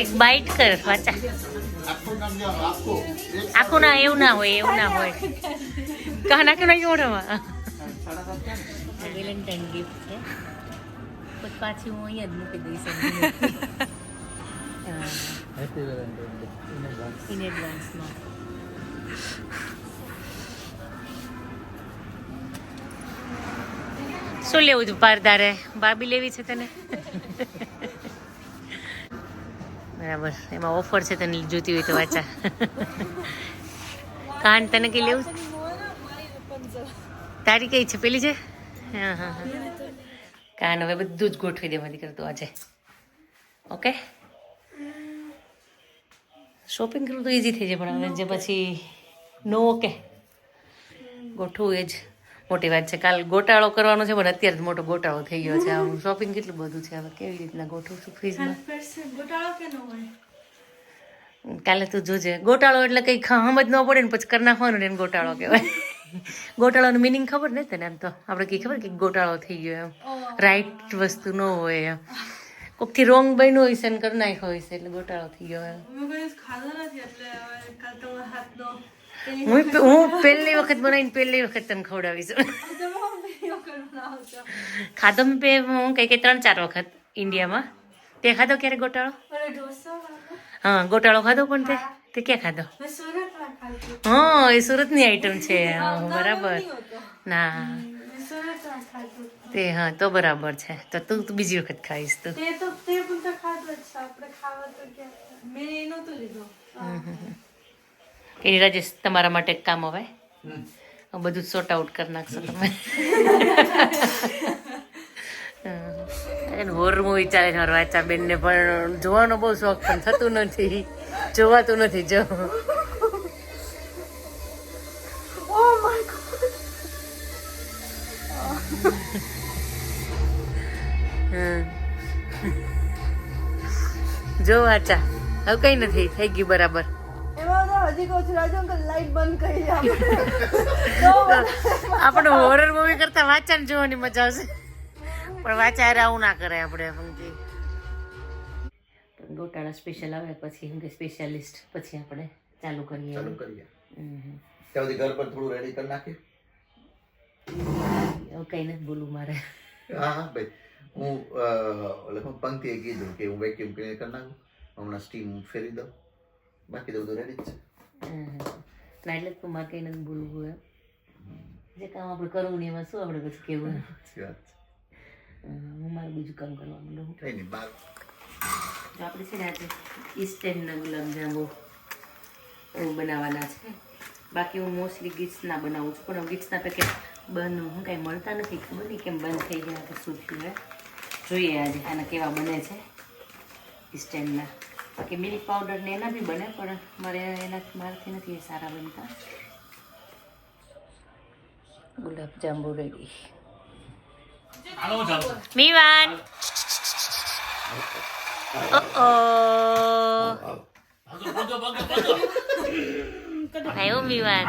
એક બાઈટ કર વાચા આખું ના એવું ના હોય એવું ના હોય. કહા નાખ્યું નાખ્યું કેવડામાં વેલેન્ટાઇન ગિફ્ટ છે. પછી પાછી હું અહીંયા જ મૂકી દઈશ ઇન એડવાન્સમાં શું લેવું હતું પારદારે બાબી લેવી છે તને? બરાબર. એમાં ઓફર છે તને જોતી હોય તો વાંચા. કાન તને કઈ લેવું તારી કઈ છે? પેલી છે? હા હા હા. કાન હવે બધું જ ગોઠવી દેવા દીકરા તું આજે. ઓકે? શોપિંગ કરવું તો ઇઝી થઈ જાય, પણ હવે જે પછી નો ઓકે. ગોઠવું એ જ. મોટી વાત છે. કાલ ગોટાળો કરવાનો છે પણ અત્યારે મોટો ગોટાળો થઈ ગયો છે. આમ શોપિંગ કેટલું બધું છે હવે? કેવી રીતના ગોઠવું છું ફ્રીજમાં કાલે તું જોજે. ગોટાળો એટલે કઈ ખમ જ ન પડે ને પછી કરી નાખવાનું ને એને ગોટાળો કહેવાય. ગોટાળોનું મિનિંગ ખબર ને તને એમ તો? આપણે કઈ ખબર કે ગોટાળો થઈ ગયો એમ. રાઈટ વસ્તુ ન હોય એમ. કોકથી રોંગ બન્યું હોય છે ને કરી નાખ્યો હોય છે એટલે ગોટાળો થઈ ગયો એમ. હું હું પહેલી વખત બનાવીને પહેલી વખત તમને ખવડાવીશ ખાધો મેં પે હું કઈ કઈ ત્રણ ચાર વખત ઇન્ડિયામાં તે ખાધો ક્યારે ગોટાળો હા ગોટાળો ખાધો પણ તે તે ક્યાં ખાધો હા એ સુરતની આઈટમ છે બરાબર ના તે હા તો બરાબર છે તો તું તું બીજી વખત ખાઈશ તું એ રાજેશ તમારા માટે કામ હવે? બધું સોર્ટ આઉટ કરી નાખશો તમે. હોર મૂવી ચાલે છે મારા વાચા બેનને પણ જોવાનો બહુ શોખ પણ થતું નથી. જોવાતું નથી જો. હમ. જો વાચા. હવે કઈ નથી થઈ ગયું બરાબર. આપણે. હોરર મૂવી કરતા વાંચન જોવાની મજા આવશે. પણ વાંચા આવું ના કરે આપણે પંક્તિ ગોટાળા સ્પેશિયલ આવે પછી એમ કે સ્પેશિયાલિસ્ટ પછી આપણે ચાલુ કરીએ. ચાલુ કરીએ. ત્યાં સુધી ઘર પર થોડું રેડી કરી નાખીએ. એવું કઈ નથી બોલવું મારે. હા હા ભાઈ. હું હું પંક્તિએ કીધું કે હું વેક્યુમ ક્લીનર કરી નાખું. હમણાં સ્ટીમ ફેરી દઉં. બાકી તો બધું રેડી જ છે. ના એટલે તો મારે કઈ નથી બોલવું એમ. જે કામ આપણે કરવું ને એમાં શું આપણે પછી કેવું હું મારે બીજું કામ કરવા માંડું. કઈ નહીં બાર. આપણે છે ને આજે ઈસ્ટર્નના ગુલાબજાંબુ એવું બનાવવાના છે. બાકી હું મોસ્ટલી ગીટ્સના બનાવું છું પણ ગીટ્સના પેકેટ બંધ હું કાંઈ મળતા નથી. ખબર નહીં કેમ બંધ થઈ ગયા કે શું થયું જોઈએ આજે આના કેવા બને છે ઈસ્ટર્નના બાકી મિલ્ક પાવડર ને એના બી બને પણ મારે એના મારાથી નથી એ સારા બનતા ગુલાબજાંબુ રેડી મીવાન ઓ આવ્યો મીવાન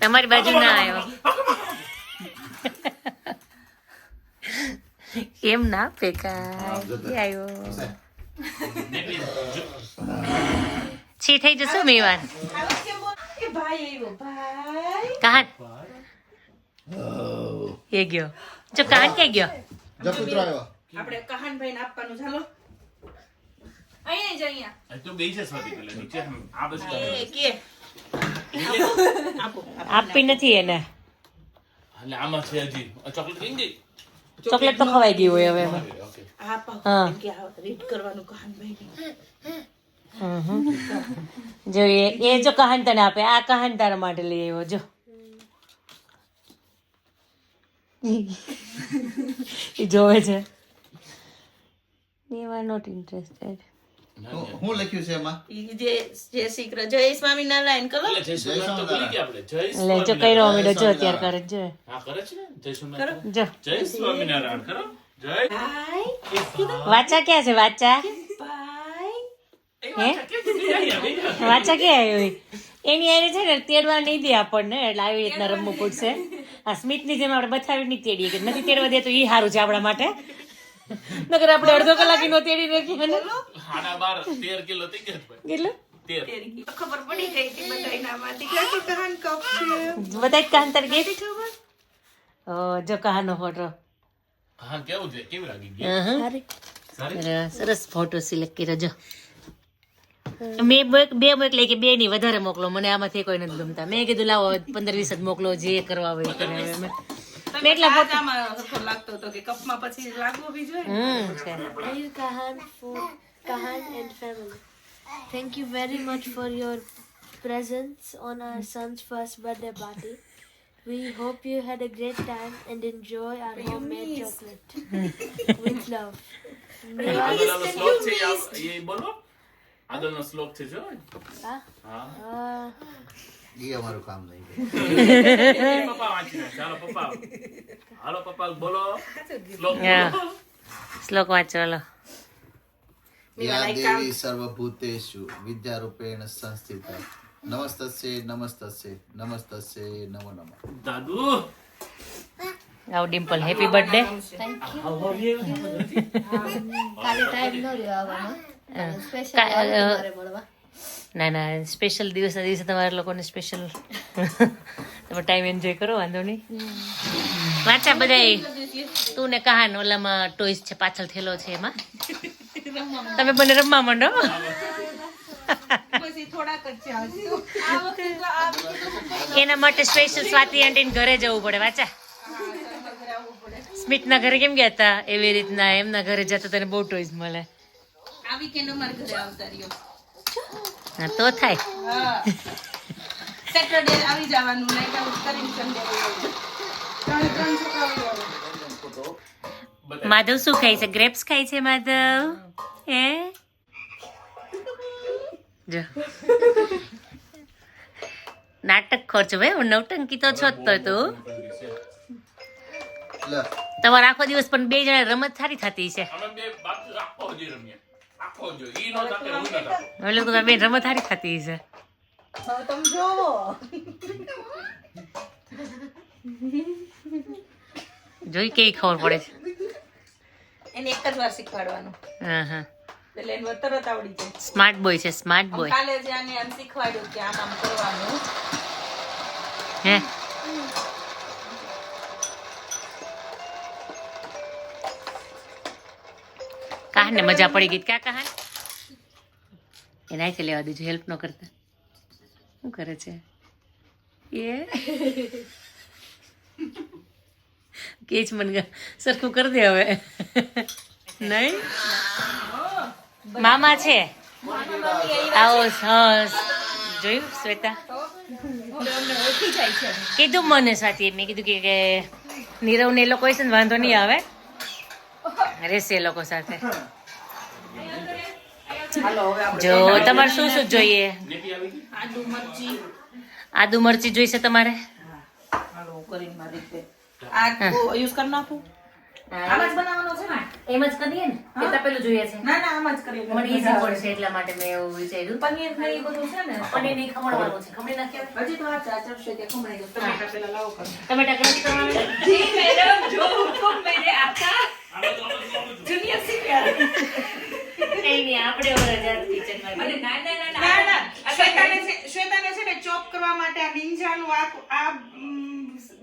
તમારી બાજુ ના આવ્યો કેમ ના ફેંકાય આવ્યો છી થઈ જશો મેવાન. કાન. એ ગયો. જો કાન કે ગયો? આપણે કહાનભાઈ ને આપવાનું ચાલો અહીંયા જ અહીંયા. તો બે છે સ્વાતિ પેલા નીચે આ બાજુ કે. આપી નથી એને. એટલે આમાં છે હજી. ચોકલેટ કઈ ગઈ ચોકલેટ તો ખવાઈ ગઈ હોય હવે હા. એમ કે આ રીડ કરવાનું કહાનભાઈ જો એ જો કહાન તને આપે આ કહાન તારા માટે લઈ આવ્યો જો. એ જોવે છે. આર નોટ ઇન્ટરેસ્ટેડ હું હું લખ્યું છે એમાં? જે જય શ્રી કૃષ્ણ જય સ્વામિનારાયણ કરો જય સોમનાથ તો ભૂલી ગયા આપણે. જય એટલે જો કઈ મીડો જો અત્યારે કરે છે, જો. હા કરે છે ને? જય સોમનાથ જો. જય સ્વામિનારાયણ કરો. જય. વાચા ક્યાં છે વાચા? બાય વાચા ક્યાં આવ્યો એની આરે છે. ને તેડવા નહીં દે આપણને. એટલે આવી રીતના રમવું પડશે. આ સ્મિતની જેમ આપણે બતાવી નહીં તેડીએ કે નથી તેડવા દે તો એ સારું છે આપણા માટે. નકર આપણે અડધો કલાક નો તેડી રાખીએ સાડા બાર તેર કિલો થઈ ગયા ભાઈ. કેટલું? ખબર પડી ગઈ હતી કહાન બધા કાન તાર ગઈ ખબર? ઓ જો કહાનો ફોટો હા કેવું છે? કેવી લાગી ગઈ સારી. સરસ ફોટો સિલેક્ટ કર્યો જો. મેં બે બે મોકલી કે બે ની વધારે મોકલો. મને આમાંથી કોઈ નથી ગમતા. મેં કીધું લાવો પંદર વીસ જ મોકલો જે કરવા હોય મેં- મેં એટલા ફોટામાં લાગતો હતો કે કપમાં પછી લાગવો બી જોઈએ Kahan, for Kahan and family, thank you very much for your presence on our son's first birthday party. We hope you had a great time and enjoy our homemade chocolate with love. May આગળનો શ્લોક છે એ આપ- એ બોલો આગળનો શ્લોક છે જો Ah, હા uh, એ અમારું કામ નહીં પપ્પા વાંચી નાખે. ચાલો પપ્પા હાલો પપ્પા બોલો શ્લોક હા. બોલો શ્લોક વાંચો હાલો યા દેવી સર્વભૂતેષુ વિદ્યારૂપેણ સંસ્થિતા નમસ્તસ્ય નમસ્તસ્ય નમસ્તસ્ય નમો નમઃ દાદુ આવ ડિમ્પલ હેપી બર્થડે કાલે ટાઈમ ન રહ્યો આવવાનો સ્પેશિયલ ના ના સ્પેશિયલ દિવસના દિવસે તમારા લોકોને સ્પેશિયલ તમે ટાઈમ એન્જોય કરો વાંધો નહીં વાંચા બધા તું ને કહાન ઓલામાં ટોઈસ છે પાછળ થેલો છે એમાં તમે બંને રમવા માંડો? એના માટે સ્પેશિયલ સ્વાતિ આંટીને ઘરે જવું પડે વાંચા. સ્મિતના ઘરે કેમ ગયા હતા? એવી રીતના એમના ઘરે જતા તને બહુ ટોઈસ મળે. હા તો થાય. સેટરડે આવી જવાનું. માધવ શું ખાય છે? ગ્રેપ્સ ખાય છે માધવ? હે? જો. નાટક ખર્ચ ભાઈ હું નવટંકી તો છો જ તો તું. લે તમારો આખો દિવસ પણ બે જણા રમત સારી થતી છે. એટલે તો બે રમત સારી થતી છે. જોઈ કેવી ખબર પડે છે. એને એક જ વાર શીખવાડવાનું. હા હા. એટલે એને તરત આવડી જાય. સ્માર્ટ બોય છે સ્માર્ટ બોય કાલે જ આને આમ શીખવાડ્યું કે આમ આમ કરવાનું. હે? કાહન ને મજા પડી ગઈ? ક્યાં કાહન એનાથી લેવા દીધું હેલ્પ ન કરતા. શું કરે છે? એ? કે જ મને? સરખું કરી દે હવે. નહીં? મામા છે. આવો હસ જોયું શ્વેતા? કીધું મને સાથે મેં કીધું કે નીરવ ને એ લોકો છે ને વાંધો નહીં આવે. રહેશે એ લોકો સાથે. જો તમારે શું શું જોઈએ? આદુ મરચી. જોઈશે તમારે? આમ જ બનાવવાનો છે ને? એમ જ કરીએ ને? કે તપેલું જોઈએ છે? ના ના આમ જ કરીએ. મને ઈઝી પડશે એટલા માટે મેં એવું વિચાર્યું. પનીર ને એ બધું છે ને? પનીર ને ખમણવાનું છે. ખમણી નાખ્યા હજી તો આ ચાચર છે તે ખમણી ગયું ટમેટા પેલા લાવો કરો ટમેટા ગ્રેવી કરવાનું જી મેડમ જો હુકમ મેરે આકા જુનિયર સિનિયર કઈ નહીં આપણે ઓલા જાત કિચનમાં અને ના ના ના ના. ના શ્વેતાને છે શ્વેતાને છે ને ચોપ કરવા માટે આ નિંજાનું આ આ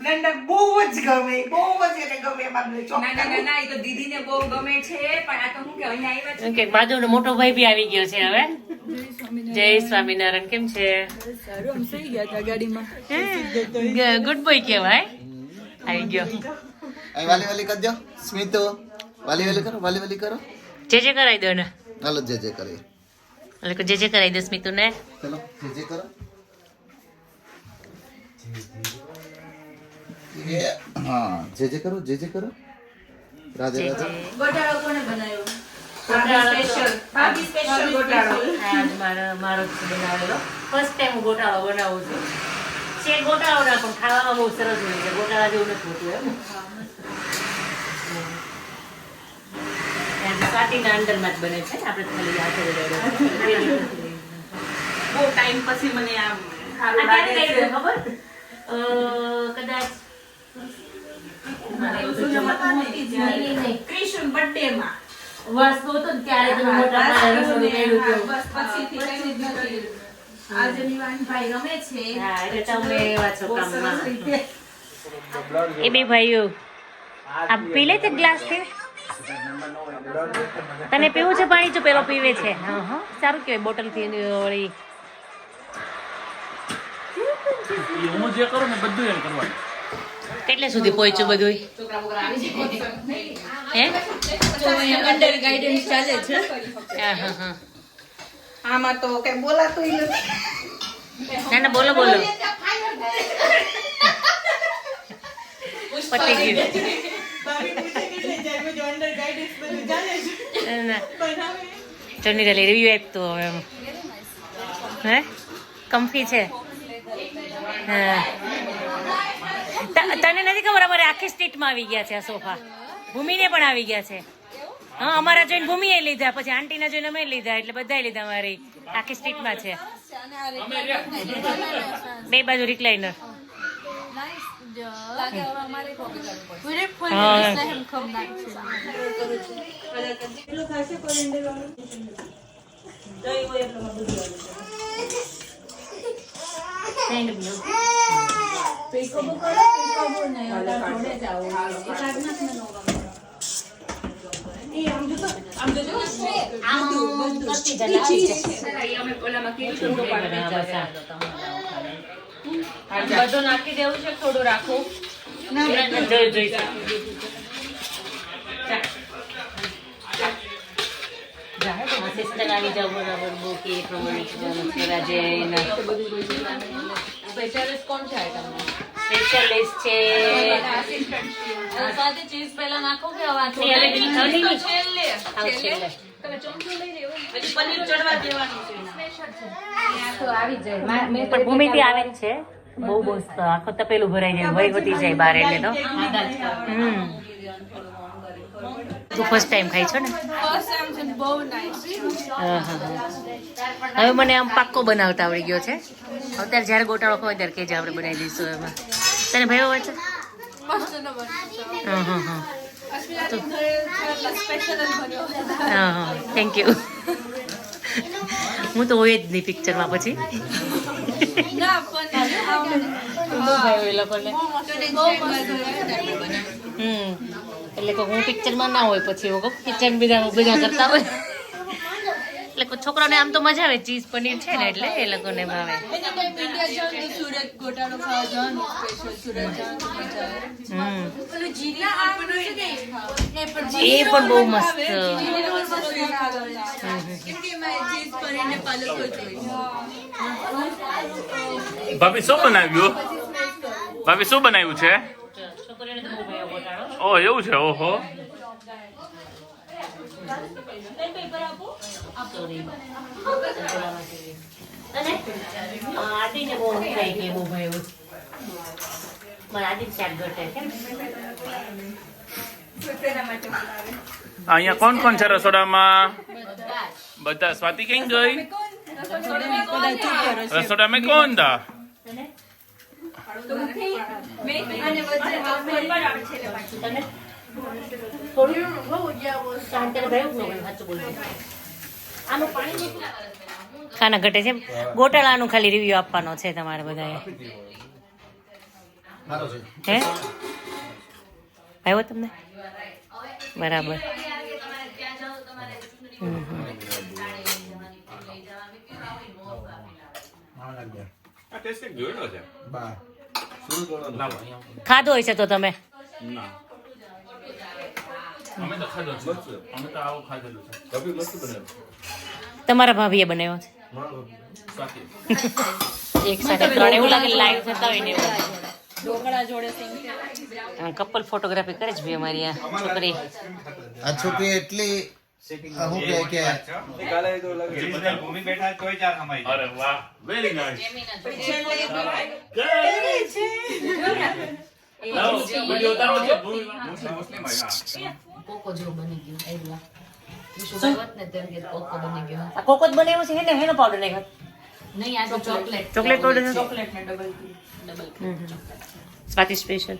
બ્લેન્ડર બહુ જ ગમે બહુ જ એને ગમે એમાં ના ના ના એ તો દીદીને બહુ ગમે છે પણ આ તો હું કે અહીંયા આવ્યા છે કે બાજુનો મોટો ભાઈ બી આવી ગયો છે હવે. જય સ્વામિનારાયણ કેમ છે? ગુડ બોય કહેવાય. આવી ગયો. અહીં વાલી વાલી કરજો સ્મિતો વાલી વાલી કરો વાલી વાલી કરો. જે જે કરાવી દો ને હાલો જે જે કરીએ. એટલે જે જે કરાવી દો સ્મિતો ને ચલો જે જે કરો. હા જે જે કરો જે જે કરો. રાધે રાધે. ગોટાળો કોને બનાવ્યો? સ્પેશિયલ ભાભી સ્પેશિયલ ગોટાળો. આજ મારો મારો જ બનાવેલો. ફર્સ્ટ ટાઈમ હું ગોટાળો બનાવું છું. છે ગોટાળો ના પણ ખાવામાં બહુ ટાઈમ પછી મને આમ કદાચ તમે. એ બે ભાઈઓ. આ પી લે છે ગ્લાસ તને પીવું છે પાણી? જો પેલો પીવે છે. હા હા. સારું કહેવાય, બોટલથી વળી હું જે કરું ને બધું એમ કરવાનું. કેટલે સુધી પહોંચ્યું બધું હે? અંડર ગાઈડન્સ ચાલે છે. હા હા. હા આમાં તો કઈ બોલાતું નથી. ના ના બોલો બોલો. પતી ગયું. ચટણી લઈ રિવ્યુ આપતો હવે એમ. હે? કમ્ફી છે? હા. તને નથી ખબર અમારે આખી સ્ટેટમાં આવી ગયા છે આ સોફા? ભૂમિને પણ આવી ગયા છે. હા અમારા જોઈને ભૂમિએ લીધા પછી આંટીના જોઈને અમે લીધા એટલે બધાએ લીધા અમારી આખી સ્ટ્રીટમાં છે. બે બાજુ રિક્લાઇનર back બધું નાખી દેવું છે થોડું રાખવું જોઈ જોઈ સિસ્ટર આવી જાવ બરાબર બહુ કે એ પ્રમાણે છે કોણ છે આઈટમ સ્પેશિયલિસ્ટ છે. સાથે ચીઝ પહેલા નાખો કે હવે નહીં. છેલ્લે. છેલ્લે. તમે ચમચો લઈ લેવો હજી પનીર ચડવા દેવાનું છે. પણ ભૂમિતિ આવે જ છે. બહુ બહુ આખો તપેલું ભરાઈ જાય વહીવટી જાય બાર એટલે તો. હમ. તું ફર્સ્ટ ટાઈમ ખાઈ છો ને. હવે મને આમ પાક્કો બનાવતા આવડી ગયો છે. અત્યારે જ્યારે ગોટાળો ખવાય ત્યારે કેજે આપણે બનાવી દઈશું એમાં. તને ભાઈ હોય છે? થેન્ક યુ હું તો હોય જ નહીં પિક્ચરમાં પછી. હમ. એટલે કે હું પિક્ચરમાં ના હોય પછી એવું કિચન બીજા બધા કરતા હોય. એટલે કોઈ છોકરાને આમ તો મજા આવે ચીઝ પનીર છે ને એટલે એ લોકોને ભાવે. એ પણ બહુ મસ્ત. ભાભી શું બનાવ્યું? ભાભી શું બનાવ્યું છે? ઓ, એવું છે? ઓહો. કેમ અહીંયા કોણ કોણ છે રસોડામાં? બધા સ્વાતિ કઈ ગઈ? રસોડા મેં કોણ? था ખાના ઘટે છે ગોટાળાનું ખાલી રિવ્યુ આપવાનો છે તમારે બધાએ. હે? આવ્યો તમને? બરાબર. હમ, છે? બા. ખાધો હશે તો તમે? ના. અમે તો છે. તો આવું તમારા ભાભીએ બનાવ્યો છે? એક સાથે ત્રણ એવું લાગે લાઈવ થતા હોય ને એવું. કપલ ફોટોગ્રાફી કરે છે ભાઈ અમારી આ છોકરી. આ છોકરી એટલી કહે કે કે કોકો બની ગયો. આ કોકો જ બનાવ્યો છે હેને? હેનો પાવડર નાખ્યો? નહીં આ ચોકલેટ ચોકલેટ પાવડર ચોકલેટ ને double double Swati special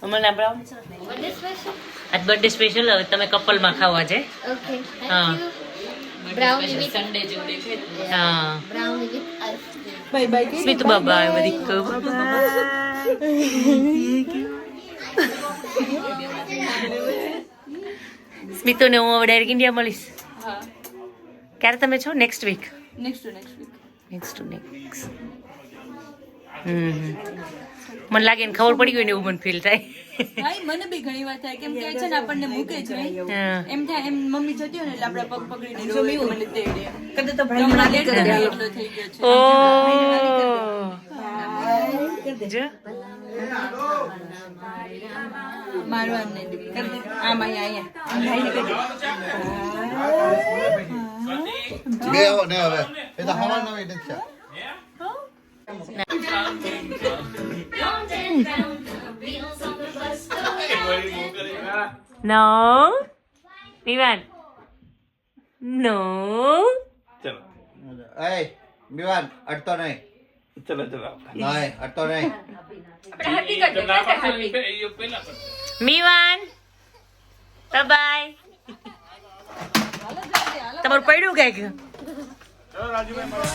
Birthday special? આજ બર્થડે સ્પેશિયલ હવે તમે કપલમાં ખાવા છે. હા. Brown with ice bye bye Smit બાબા બધી સ્મિતુને હું હવે ડાયરેક્ટ ઇન્ડિયા મળીશ. હા. ક્યારે તમે છો? Next week next to next week next to next હમ. મને લાગે ને ખબર પડી ગઈ ને એવું મને ફીલ થાય. હા મને બી ઘણી વાર થાય. કેમ કે છે ને આપણને મૂકે જ નહીં. એમ થાય એમ મમ્મી જતી હોય ને એટલે આપણે પગ પકડીને જો મેં મને તેડે કદે તો ભાઈ હમણાં લેટ કરી એટલો થઈ ગયો છે. ઓ. જો. મારવાનું નહીં કરી. આમ અહીંયા અહીંયા. બે દે ને હવે. એ તો હવા નવી નથી થયા. નો વિવાન નો ચલો એય વિવાન અડતો નહીં ચલો ચલો નહીં અડતો નહીં તો ના પાડશો એ પે- એ પહેલા પણ. મીવાન બાય તમારું પડ્યું કંઈક ચલો રાજુભાઈ મળો